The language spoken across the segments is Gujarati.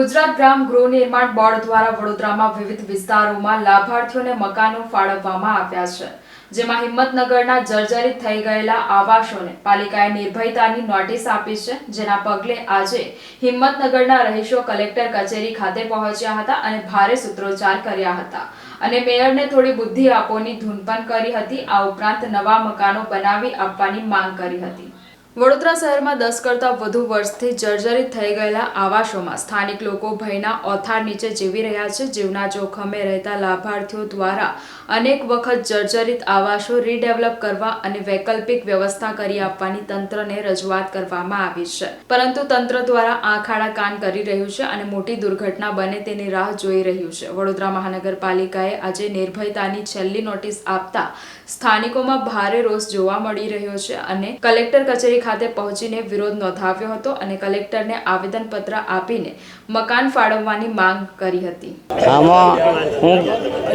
ગુજરાત ગ્રામ ગૃહ નિર્માણ બોર્ડ દ્વારા વડોદરામાં વિવિધ વિસ્તારોમાં લાભાર્થીઓને મકાનો ફાળવવામાં આવ્યા છે, જેમાં હિંમતનગરના જર્જરિત થઈ ગયેલા આવાસોને પાલિકાએ નિર્ભયતાની નોટિસ આપી છે, જેના પગલે આજે હિંમતનગરના રહીશો કલેક્ટર કચેરી ખાતે પહોંચ્યા હતા અને ભારે સૂત્રોચ્ચાર કર્યા હતા અને મેયરને થોડી બુદ્ધિ આપોની ધૂન પણ કરી હતી, આ ઉપરાંત નવા મકાનો બનાવી આપવાની માંગ કરી હતી. વડોદરા શહેરમાં દસ કરતાં વધુ વર્ષથી જર્જરિત થઈ ગયેલા આવાસોમાં સ્થાનિક લોકો ભયના ઓથાર નીચે જીવી રહ્યા છે. જીવના જોખમે રહેતા લાભાર્થીઓ દ્વારા અનેક વખત જર્જરિત આવાસો રીડેવલપ કરવા અને વૈકલ્પિક વ્યવસ્થા કરી આપવાની તંત્રને રજૂઆત કરવામાં આવી છે. પરંતુ તંત્ર દ્વારા આંખાડા કાન કરી રહ્યું છે અને મોટી દુર્ઘટના બને તેની રાહ જોઈ રહ્યું છે. વડોદરા મહાનગરપાલિકાએ આજે નિર્ભયતાની છેલ્લી નોટિસ આપતા સ્થાનિકોમાં ભારે રોષ જોવા મળી રહ્યો છે અને કલેક્ટર કચેરી ખાતે પહોંચીને વિરોધ નોંધાવ્યો હતો અને કલેક્ટરને આવેદનપત્ર આપીને મકાન ફાળવવાની માંગ કરી હતી. આમાં હું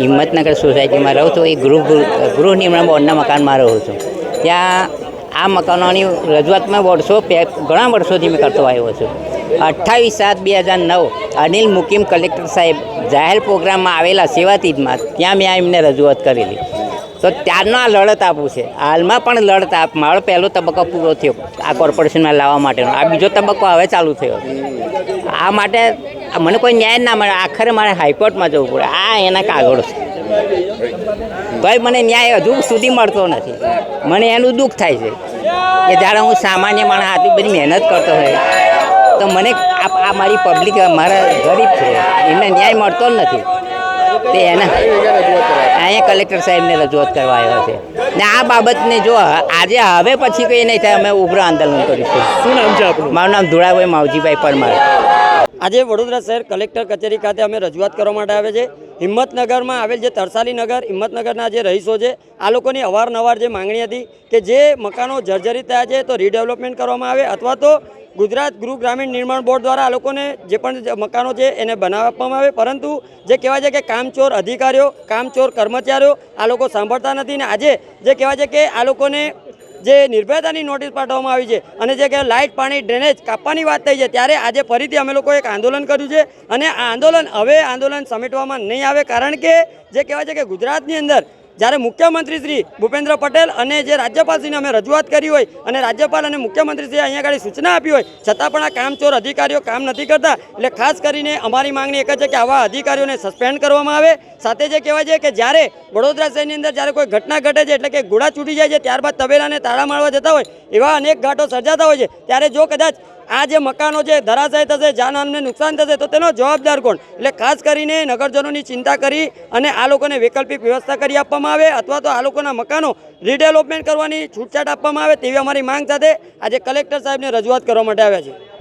હિંમતનગર સોસાયટીમાં રહું છું. એ ગૃહ ગૃહ નિર્માણ બોર્ડના મકાનમાં રહું છું. ત્યાં આ મકાનોની રજૂઆત મેં વર્ષો ઘણા વર્ષોથી મેં કરતો આવ્યો છું. અઠ્ઠાવીસ સાત બે હજાર નવ અનિલ મુકીમ કલેક્ટર સાહેબ જાહેર પ્રોગ્રામમાં આવેલા સેવાતીતમાં ત્યાં મેં એમને રજૂઆત કરેલી. તો ત્યારનો આ લડત આપું છે. હાલમાં પણ લડત આપ, મારો પહેલો તબક્કો પૂરો થયો આ કોર્પોરેશનમાં લાવવા માટેનો. આ બીજો તબક્કો હવે ચાલુ થયો. આ માટે મને કોઈ ન્યાય ના મળે. આખરે મારે હાઈકોર્ટમાં જવું પડે. આ એના કાગળો છે. ભાઈ, મને ન્યાય હજુ સુધી મળતો નથી. મને એનું દુઃખ થાય છે કે જ્યારે હું સામાન્ય માણસ આટલી બધી મહેનત કરતો હોય, તો મને આ મારી પબ્લિક મારા ગરીબ છે. એમને ન્યાય મળતો જ નથી. તે એના અહીંયા કલેક્ટર સાહેબને રજૂઆત કરવા આવ્યો છે. ને આ બાબતને જો આજે હવે પછી કંઈ નહીં થાય અમે ઉગ્ર આંદોલન કરીશું. શું નામ છે આપણું મારું નામ ધુળાભાઈ માવજીભાઈ પરમાર. આજે વડોદરા શહેર કલેક્ટર કચેરી ખાતે અમે રજૂઆત કરવા માટે આવે છે. હિંમતનગરમાં આવેલ જે તરસાલી નગર, હિંમતનગરના જે રહીશો છે, આ લોકોની અવારનવાર જે માંગણી હતી કે જે મકાનો જર્જરિત થયા છે તો રીડેવલપમેન્ટ કરવામાં આવે અથવા તો ગુજરાત ગૃહ ગ્રામીણ નિર્માણ બોર્ડ દ્વારા આ લોકોને જે પણ મકાનો છે એને બનાવ આપવામાં આવે. પરંતુ જે કહેવાય છે કે કામચોર અધિકારીઓ, કામચોર કર્મચારીઓ આ લોકો સાંભળતા નથી ને આજે જે કહેવાય છે કે આ લોકોને જે નિર્ભયતાની નોટિસ પાઠવવામાં આવી છે અને જે કે લાઇટ, પાણી ડ્રેનેજ કાપવાની વાત થઈ છે, ત્યારે આજે ફરીથી અમે લોકો એક આંદોલન કર્યું છે અને આ આંદોલન હવે આંદોલન સમેટવામાં નહીં આવે, કારણ કે જે કહેવાય છે કે ગુજરાતની અંદર જ્યારે મુખ્યમંત્રી શ્રી ભૂપેન્દ્ર પટેલ અને જે રાજ્યપાલશ્રીને અમે રજૂઆત કરી હોય અને રાજ્યપાલ અને મુખ્યમંત્રીશ્રીએ અહીંયા આગળ સૂચના આપી હોય, છતાં પણ આ કામચોર અધિકારીઓ કામ નથી કરતા. એટલે ખાસ કરીને અમારી માંગણી એક જ છે કે આવા અધિકારીઓને સસ્પેન્ડ કરવામાં આવે. સાથે જે કહેવાય છે કે જ્યારે વડોદરા શહેરની અંદર જ્યારે કોઈ ઘટના ઘટે છે, એટલે કે ઘોડા છૂટી જાય છે, ત્યારબાદ તબેલાને તાળા મારવા જતા હોય, એવા અનેક ઘાટો સર્જાતા હોય છે, ત્યારે જો કદાચ આ જે મકાનો છે, ધરાશાય થશે, જાનહાનને નુકસાન થશે, તો તેનો જવાબદાર કોણ? એટલે ખાસ કરીને નગરજનોની ચિંતા કરી અને આ લોકોને વૈકલ્પિક વ્યવસ્થા કરી આપવામાં આવે અથવા તો આ લોકોના મકાનો રીડેવલપમેન્ટ કરવાની છૂટછાટ આપવામાં આવે તેવી અમારી માંગ સાથે આજે કલેક્ટર સાહેબને રજૂઆત કરવા માટે આવ્યા છે